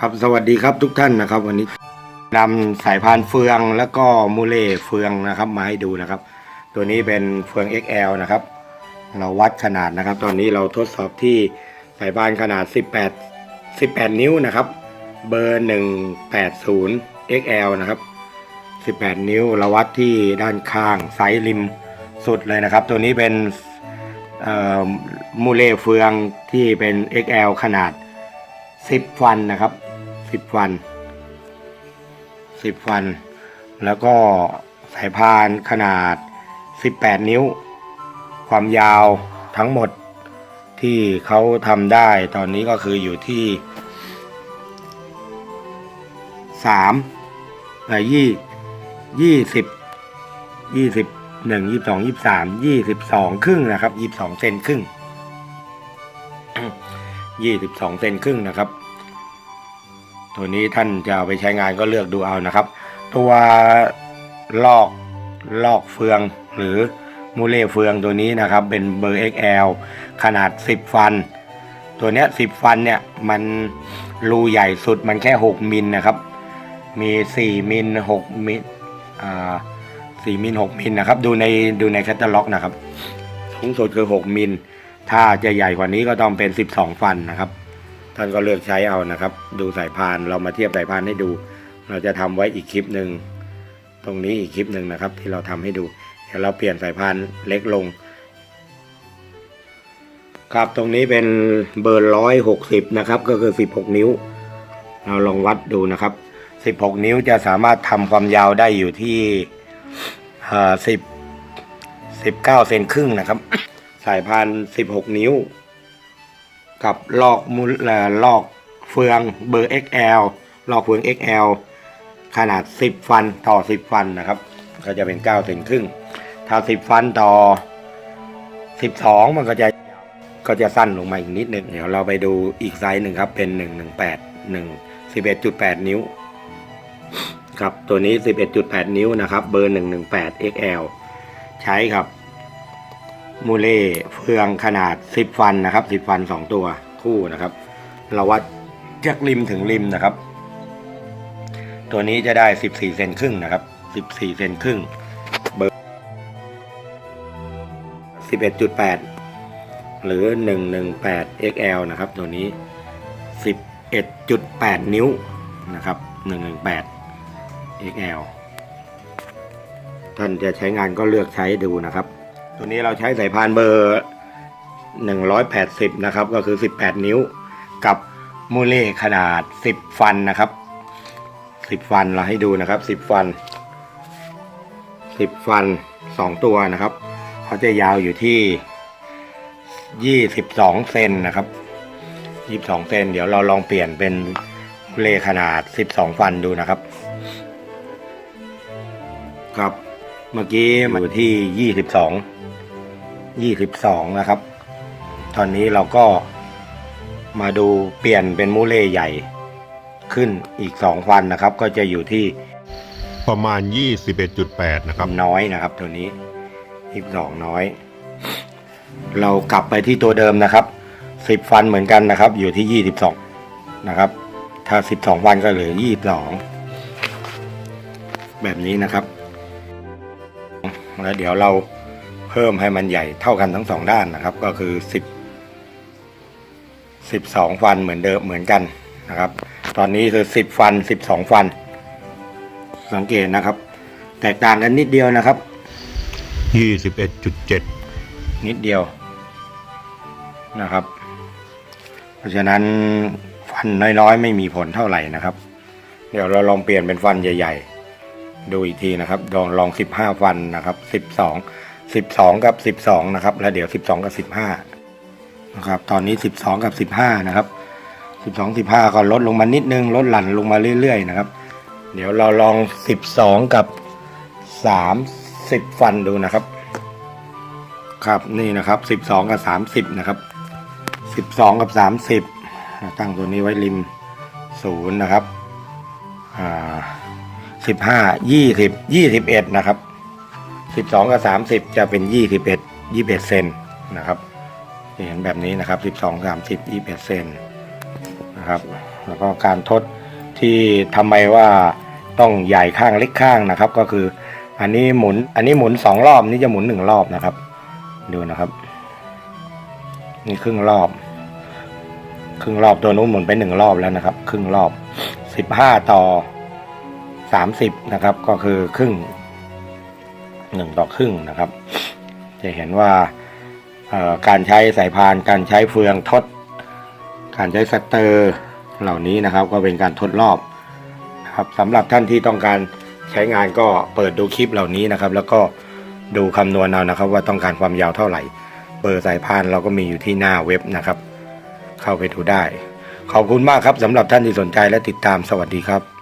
ครับสวัสดีครับทุกท่านนะครับ วันนี้นำสายพานเฟืองแล้วก็มูเล่เฟืองนะครับมาให้ดูนะครับ ตัวนี้เป็นเฟือง XL นะครับ เราวัดขนาดนะครับ ตอนนี้เราทดสอบที่สายพานขนาด 18 18 นิ้วนะครับ เบอร์ 180 XL นะครับ 18 นิ้วเราวัดที่ด้านข้างไซส์ริมสุดเลยนะครับ ตัวนี้เป็นมูเล่เฟืองที่เป็น XL ขนาด 10 ฟันนะครับ 10ฟัน10ฟัน แล้วก็สายพานขนาด 18 นิ้ว ความยาวทั้งหมดที่เขาทำได้ตอนนี้ก็คืออยู่ที่3เอ่อยี่ยี่สิบยี่สิบหนึ่งยี่สองยี่สามยี่สิบสองครึ่งนะครับยี่สองเซนครึ่งยี่สิบสองเซนครึ่งนะครับ ตัวนี้ท่านจะเอาไปใช้งานก็เลือกดูเอานะครับ ตัวลอกลอกเฟืองหรือมูเล่เฟืองตัวนี้นะครับ เป็นเบอร์ XL ขนาด 10 ฟัน ตัวเนี้ย10 ฟันเนี่ยมันรูใหญ่สุดมันแค่ 6 มิลนะครับ มี 4 มิล 6 มิลอ่า4มิล 6 มิลนะครับ ดูในดูในแคตตาล็อกนะครับสูงสุดคือ 6 มิล ถ้าจะใหญ่กว่านี้ก็ต้องเป็น 12 ฟันนะครับ ท่านก็เลือกใช้เอานะครับ ดูสายพานเรามาเทียบสายพานให้ดู เราจะทำไว้อีกคลิปหนึ่งตรงนี้อีกคลิปหนึ่งนะครับ ที่เราทำให้ดูเดี๋ยวเราเปลี่ยนสายพานเล็กลง ครับตรงนี้เป็นเบอร์ร้อยหกสิบนะครับ ก็คือสิบหกนิ้ว เราลองวัดดูนะครับสิบหกนิ้วจะสามารถทำความยาวได้อยู่ที่สิบสิบเก้าเซนครึ่งนะครับ สายพานสิบหกนิ้ว กับหลอกมูลเอ่อลอกเฟืองเบอร์ XL ลอกเฟือง XL ขนาด 10 ฟันต่อ 10 ฟันนะครับ ก็จะเป็น9เซนครึ่ง ถ้า 10 ฟันต่อ 12 มันก็จะก็จะสั้นลงมาอีกนิดหนึ่งเดี๋ยวเราไปดูอีกไซส์หนึ่งครับ เป็น 118 1 11.8 นิ้วครับตัวนี้ 11.8 นิ้วนะครับ เบอร์ 118 XL ใช้ครับ มูเล่เฟืองขนาด 10 ฟันนะครับ10ฟัน 2 ตัวคู่นะครับ เราวัดจากริมถึงริมนะครับ ตัวนี้จะได้ 14เซนครึ่งนะครับ 14เซนครึ่งเบอร์11.8 หรือ 118 XL นะครับ ตัวนี้ 11.8 นิ้วนะครับ 118 XL ท่านจะใช้งานก็เลือกใช้ดูนะครับ ตัวนี้เราใช้สายพานเบอร์ 180 นะครับ ก็คือ 18 นิ้ว กับมูเล่ขนาด 10 ฟันนะครับ 10 ฟันเราให้ดูนะครับ 10 ฟัน 10 ฟัน 2 ตัวนะครับ เขาจะยาวอยู่ที่ 22 เซนนะครับ 22 เซน เดี๋ยวเราลองเปลี่ยนเป็นเลขนาด 12 ฟันดูนะครับ ครับ เมื่อกี้มาอยู่ที่ 22 22 นะครับ ตอนนี้เราก็มาดูเปลี่ยนเป็นมูเล่ใหญ่ขึ้นอีก 2 ฟันนะครับ ก็จะอยู่ที่ประมาณ 21.8 นะครับ น้อยนะครับ ตัวนี้ 22 น้อย เรากลับไปที่ตัวเดิมนะครับ 10 ฟันเหมือนกันนะครับ อยู่ที่ 22 นะครับ ถ้า 12 ฟันก็เหลือ 22 แบบนี้นะครับ แล้วเดี๋ยวเรา เพิ่มให้มันใหญ่เท่ากันทั้งสองด้านนะครับ ก็คือ 10 12 ฟันเหมือนเดิมเหมือนกันนะครับ ตอนนี้คือ 10 ฟัน 12 ฟัน สังเกตนะครับ แตกต่างกันนิดเดียวนะครับ 21.7 นิดเดียวนะครับ เพราะฉะนั้นฟันน้อยๆ ไม่มีผลเท่าไหร่นะครับ เดี๋ยวเราลองเปลี่ยนเป็นฟันใหญ่ ๆ ดูอีกทีนะครับ ลองลองสิบห้าฟันนะครับสิบ สิบสองกับสิบสองนะครับแล้วเดี๋ยวสิบสองกับสิบห้านะครับตอนนี้สิบสองกับสิบห้านะครับสิบสองสิบห้าก็ลดลงมานิดนึงลดหลั่นลงมาเรื่อยๆนะครับ เดี๋ยวเราลองสิบสองกับสามสิบฟันดูนะครับ ครับนี่นะครับสิบสองกับสามสิบนะครับสิบสองกับสามสิบตั้งตัวนี้ไว้ริมศูนย์นะครับอ่าสิบห้ายี่สิบยี่สิบเอ็ดนะครับ สิบสองกับสามสิบจะเป็นยี่สิบเอ็ดยี่สิบเอ็ดเซนนะครับจะเห็นแบบนี้นะครับสิบสองสามสิบยี่สิบเอ็ดเซนนะครับ แล้วก็การทดที่ทำไมว่าต้องใหญ่ข้างเล็กข้างนะครับ ก็คืออันนี้หมุนอันนี้หมุนสองรอบนี่จะหมุนหนึ่งรอบนะครับ ดูนะครับ นี่ครึ่งรอบ ครึ่งรอบตัวนู้นหมุนไปหนึ่งรอบแล้วนะครับ ครึ่งรอบสิบห้าต่อสามสิบนะครับ ก็คือครึ่ง หนึ่งต่อครึ่งนะครับ จะเห็นว่าการใช้สายพาน การใช้เฟืองทด การใช้สเตอร์เหล่านี้นะครับ ก็เป็นการทดรอบนะครับสำหรับท่านที่ต้องการใช้งานก็เปิดดูคลิปเหล่านี้นะครับ แล้วก็ดูคำนวณเอานะครับ ว่าต้องการความยาวเท่าไหร่ เบอร์สายพานเราก็มีอยู่ที่หน้าเว็บนะครับ เข้าไปดูได้ ขอบคุณมากครับสำหรับท่านที่สนใจและติดตามสวัสดีครับ